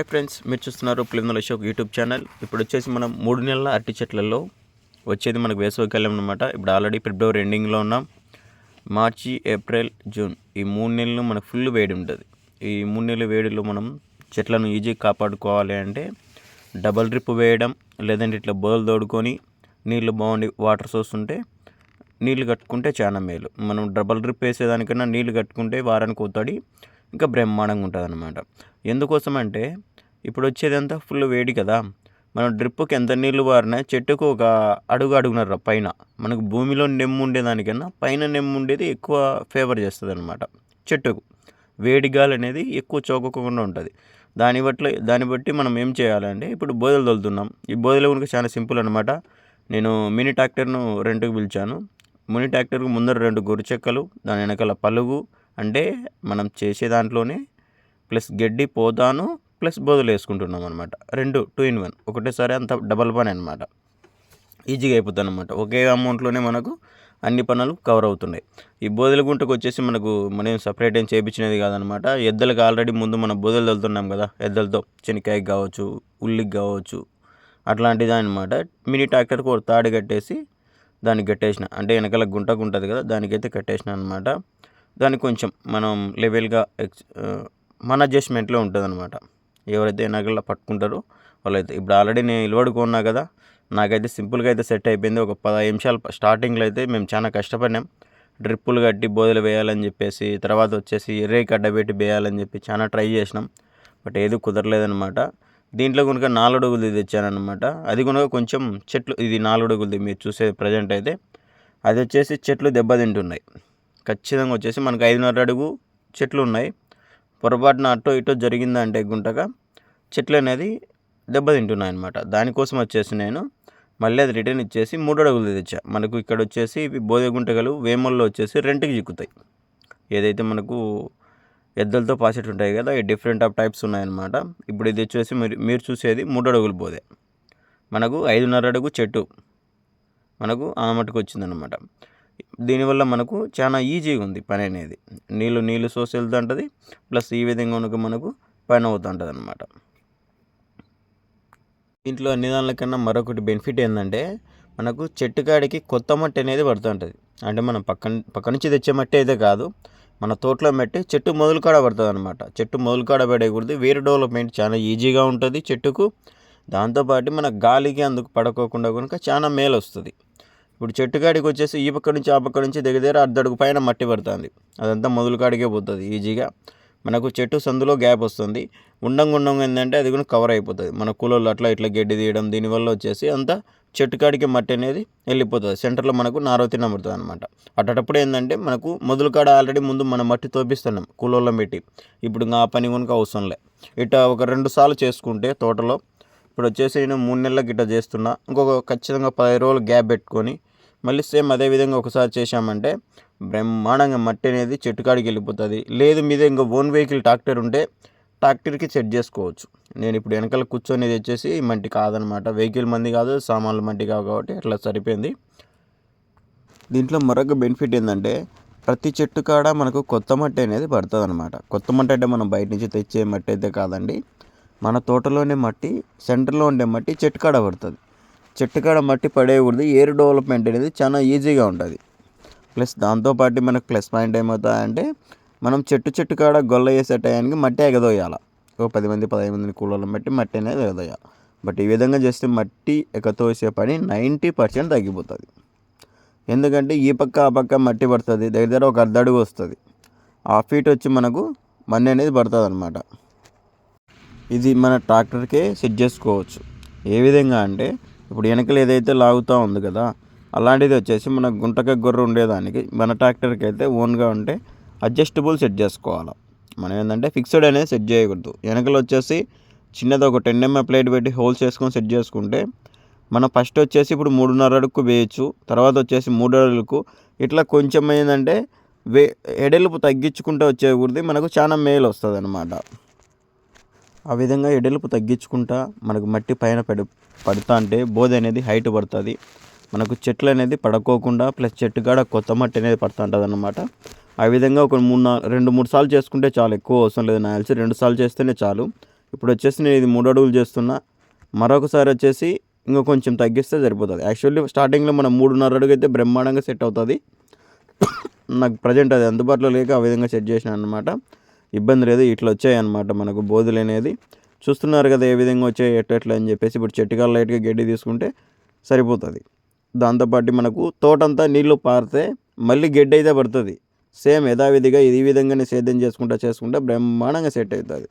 Hi friends మీరు చూస్తున్నారు పిల్లల అశోక్ యూట్యూబ్ ఛానల్. ఇప్పుడు వచ్చేసి మనం మూడు నెలల అరటి చెట్లలో వచ్చేది మనకు వేసవికాలం అనమాట ఇప్పుడు ఆల్రెడీ ఫిబ్రవరి ఎండింగ్లో ఉన్నాం. మార్చి ఏప్రిల్ జూన్ ఈ మూడు నెలలు మనకు ఫుల్ వేడి ఉంటుంది. ఈ మూడు నెలల వేడిలో మనం చెట్లను ఈజీగా కాపాడుకోవాలి అంటే డబల్ డ్రిప్ వేయడం లేదంటే ఇట్లా బోల్ తోడుకొని నీళ్ళు బాగుండి వాటర్ సోర్స్ ఉంటే నీళ్ళు కట్టుకుంటే చాలా మేలు. మనం డబల్ డ్రిప్ వేసేదానికన్నా నీళ్ళు కట్టుకుంటే వారానికి ఒకతడి ఇంకా బ్రహ్మాండంగా ఉంటుంది అనమాట ఎందుకోసం అంటే ఇప్పుడు వచ్చేదంతా ఫుల్ వేడి కదా. మనం డ్రిప్కి ఎంత నీళ్ళు వారినా చెట్టుకు ఒక అడుగు అడుగునర పైన మనకు భూమిలో నెమ్ము ఉండేదానికన్నా పైన నెమ్ము ఉండేది ఎక్కువ ఫేవర్ చేస్తుంది అనమాట చెట్టుకు. వేడి గాలి అనేది ఎక్కువ చోకకుండా ఉంటుంది. దాన్ని బట్టి దాన్ని బట్టి మనం ఏం చేయాలంటే ఇప్పుడు బోధలు తోలుతున్నాం. ఈ బోధలు కనుక చాలా సింపుల్ అనమాట నేను మినీ ట్రాక్టర్ను రెంట్కి పిలిచాను. మినీ ట్రాక్టర్కు ముందర రెండు గొర్రె చెక్కలు దాని వెనకాల పలుగు అంటే మనం చేసే దాంట్లోనే ప్లస్ గడ్డి పోతాను ప్లస్ బోదలు వేసుకుంటున్నాం అనమాట రెండు టూ ఇన్ వన్ ఒకటేసారి అంత డబల్ పని అనమాట ఈజీగా అయిపోతుంది అనమాట ఒకే అమౌంట్లోనే మనకు అన్ని పనులు కవర్ అవుతున్నాయి. ఈ బోధల గుంటకు వచ్చేసి మనకు మనం సపరేట్ ఏం చేయించినది కాదనమాట ఎద్దలకు ఆల్రెడీ ముందు మనం బోధలు వెళ్తున్నాం కదా ఎద్దలతో శనక్కాయకి కావచ్చు ఉల్లికి కావచ్చు అట్లాంటిది అనమాట మినీ ట్రాక్టర్కి ఒక తాడు కట్టేసి దానికి కట్టేసిన అంటే వెనకాల గుంటకు ఉంటుంది కదా దానికైతే కట్టేసిన అనమాట దానికి కొంచెం మనం లెవెల్గా ఎక్స్ మన అడ్జస్ట్మెంట్లో ఉంటుంది అనమాట ఎవరైతే నగల పట్టుకుంటారో వాళ్ళైతే ఇప్పుడు ఆల్రెడీ నేను నిలబడుకున్నా కదా నాకైతే సింపుల్గా అయితే సెట్ అయిపోయింది. ఒక పదహైదు నిమిషాలు స్టార్టింగ్లో అయితే మేము చాలా కష్టపడినాం. డ్రిప్పులు కట్టి బోధలు వేయాలని చెప్పేసి తర్వాత వచ్చేసి రేక్ అడ్డబెట్టి వేయాలని చెప్పి చాలా ట్రై చేసినాం. బట్ ఏది కుదరలేదనమాట దీంట్లో కనుక నాలుగు తెచ్చానమాట అది కనుక కొంచెం చెట్లు ఇది నాలుగుడుగులది మీరు చూసే ప్రజెంట్ అయితే అది వచ్చేసి చెట్లు దెబ్బతింటున్నాయి. ఖచ్చితంగా వచ్చేసి మనకు ఐదున్నర అడుగు చెట్లు ఉన్నాయి. పొరపాటున అటో ఇటో జరిగిందంటే గుంటగా చెట్లు అనేది దెబ్బతింటున్నాయి అనమాట దానికోసం వచ్చేసి నేను మళ్ళీ అది రిటర్న్ ఇచ్చేసి మూడు అడుగులు తెచ్చా. మనకు ఇక్కడ వచ్చేసి ఇవి వేమల్లో వచ్చేసి రెంట్కి చిక్కుతాయి. ఏదైతే మనకు ఎద్దలతో పాసేట్ ఉంటాయి కదా ఈ డిఫరెంట్ ఆఫ్ టైప్స్ ఉన్నాయన్నమాట. ఇప్పుడు ఇది వచ్చేసి మీరు మీరు చూసేది మూడు అడుగులు బోధే మనకు ఐదున్నర అడుగు చెట్టు. మనకు ఆ మటుకు వచ్చిందనమాట దీనివల్ల మనకు చాలా ఈజీగా ఉంది పని అనేది. నీళ్ళు నీళ్ళు సోసి వెళ్తుంటుంది ప్లస్ ఈ విధంగా కనుక మనకు పని అవుతుంటుంది అనమాట దీంట్లో అన్ని దానికన్నా మరొకటి బెనిఫిట్ ఏంటంటే మనకు చెట్టు కాడికి కొత్త మట్టి అనేది పడుతుంటుంది. అంటే మనం పక్కన పక్క నుంచి తెచ్చే మట్టి అయితే కాదు మన తోటలో మట్టి చెట్టు మొదలు కాడ పడుతుంది అనమాట చెట్టు మొదలు కాడ పడేకూడదు వేరు డెవలప్మెంట్ చాలా ఈజీగా ఉంటుంది చెట్టుకు. దాంతోపాటు మన గాలికి అందుకు పడుకోకుండా కనుక చాలా మేలు వస్తుంది. ఇప్పుడు చెట్టు కాడికి వచ్చేసి ఈ పక్క నుంచి ఆ పక్క నుంచి దగ్గర దగ్గర అర్ధడుగు పైన మట్టి పడుతుంది. అదంతా మొదలు కాడికే పోతుంది ఈజీగా. మనకు చెట్టు సందులో గ్యాప్ వస్తుంది. ఉండంగా ఉండంగా ఏంటంటే అది కూడా కవర్ అయిపోతుంది. మన కూలర్లు అట్లా ఇట్లా గడ్డి తీయడం దీనివల్ల వచ్చేసి అంతా చెట్టు కాడికి మట్టి అనేది వెళ్ళిపోతుంది. సెంటర్లో మనకు నారవతి నమ్ముతుంది అనమాట అట్టప్పుడు ఏంటంటే మనకు మొదలు కాడ ఆల్రెడీ ముందు మనం మట్టి తోపిస్తున్నాం కూలర్లో పెట్టి. ఇప్పుడు ఆ పని కనుక అవసరం లే. ఇట్లా ఒక రెండు సార్లు చేసుకుంటే తోటలో ఇప్పుడు వచ్చేసి నేను మూడు నెలలకు ఇట్లా చేస్తున్నా. ఇంకొక ఖచ్చితంగా పది రోజులు గ్యాప్ పెట్టుకొని మళ్ళీ సేమ్ అదే విధంగా ఒకసారి చేశామంటే బ్రహ్మాండంగా మట్టి అనేది చెట్టు కాడికి వెళ్ళిపోతుంది. లేదు మీద ఇంకా ఓన్ వెహికల్ ట్రాక్టర్ ఉంటే ట్రాక్టర్కి సెట్ చేసుకోవచ్చు. నేను ఇప్పుడు వెనకాల కూర్చొని తెచ్చేసి మంటి కాదనమాట. వెహికల్ మంది కాదు సామాన్లు మంటి కావు కాబట్టి అట్లా సరిపోయింది. దీంట్లో మరొక బెనిఫిట్ ఏంటంటే ప్రతి చెట్టు కాడ మనకు కొత్త మట్టి అనేది పడుతుంది అనమాట కొత్త మట్టి అంటే మనం బయట నుంచి తెచ్చే మట్టి అయితే కాదండి. మన తోటలోనే మట్టి సెంటర్లో ఉండే మట్టి చెట్టు కాడ పడుతుంది. చెట్టు కాడ మట్టి పడేయకూడదు. ఏరు డెవలప్మెంట్ అనేది చాలా ఈజీగా ఉంటుంది. ప్లస్ దాంతోపాటు మనకు ప్లస్ పాయింట్ ఏమవుతాయంటే మనం చెట్టు చెట్టు కాడ గొల్ల వేసే టయానికి మట్టి ఎగదోయాలి. ఒక పది మంది పదహైదు మందిని కూలర్లను బట్టి మట్టి అనేది ఎగదోయాలి. బట్ ఈ విధంగా చేస్తే మట్టి ఎగతోసే పని నైంటీ పర్సెంట్ తగ్గిపోతుంది. ఎందుకంటే ఈ పక్క ఆ పక్క మట్టి పడుతుంది. దగ్గర దగ్గర ఒక అర్ధ అడుగు వస్తుంది. ఆ ఫీట్ వచ్చి మనకు మన్ని అనేది పడుతుంది అనమాట ఇది మన ట్రాక్టర్కే సెట్ చేసుకోవచ్చు. ఏ విధంగా అంటే ఇప్పుడు వెనకలు ఏదైతే లాగుతూ ఉంది కదా అలాంటిది వచ్చేసి మన గుంటక గొర్రె ఉండేదానికి మన ట్రాక్టర్కి అయితే ఓన్గా ఉంటే అడ్జస్టబుల్ సెట్ చేసుకోవాలి. మనం ఏంటంటే ఫిక్స్డ్ అనేది సెట్ చేయకూడదు. వెనకలు వచ్చేసి చిన్నది ఒక టెన్ ఎంఎం ప్లేట్ పెట్టి హోల్స్ చేసుకొని సెట్ చేసుకుంటే మనం ఫస్ట్ వచ్చేసి ఇప్పుడు మూడున్నర అడుగుకు వేయచ్చు తర్వాత వచ్చేసి మూడు అడుగులకు. ఇట్లా కొంచెం ఏంటంటే వే ఎడెలుపు తగ్గించుకుంటూ వచ్చేకూడదు మనకు చాలా మేలు వస్తుంది అనమాట ఆ విధంగా ఎడలుపు తగ్గించుకుంటా మనకు మట్టి పైన పడి పడుతా అంటే బోధ అనేది హైట్ పడుతుంది. మనకు చెట్లు అనేది పడుకోకుండా ప్లస్ చెట్టు కాడ కొత్త మట్టి అనేది పడుతూ ఉంటుంది అనమాట ఆ విధంగా ఒక మూడు నాలుగు రెండు మూడు సార్లు చేసుకుంటే చాలు ఎక్కువ అవసరం లేదు. నాకు తెలిసి రెండు సార్లు చేస్తేనే చాలు. ఇప్పుడు వచ్చేసి నేను ఇది మూడు అడుగులు చేస్తున్నా. మరొకసారి వచ్చేసి ఇంకా కొంచెం తగ్గిస్తే సరిపోతుంది. యాక్చువల్లీ స్టార్టింగ్లో మనం మూడున్నర అడుగు అయితే బ్రహ్మాండంగా సెట్ అవుతుంది. నాకు ప్రజెంట్ అది అందుబాటులో లేక ఆ విధంగా సెట్ చేసిన అనమాట ఇబ్బంది లేదు ఇట్లా వచ్చాయన్నమాట మనకు బోధులు అనేది చూస్తున్నారు కదా ఏ విధంగా వచ్చాయి ఎట్లా అని చెప్పేసి ఇప్పుడు చెట్టుకాలు లైట్గా గడ్డి తీసుకుంటే సరిపోతుంది. దాంతోపాటు మనకు తోటంతా నీళ్ళు పారితే మళ్ళీ గడ్డి అయితే పడుతుంది. సేమ్ యథావిధిగా ఈ విధంగానే సేద్యం చేసుకుంటా చేసుకుంటా బ్రహ్మాండంగా సెట్ అవుతుంది.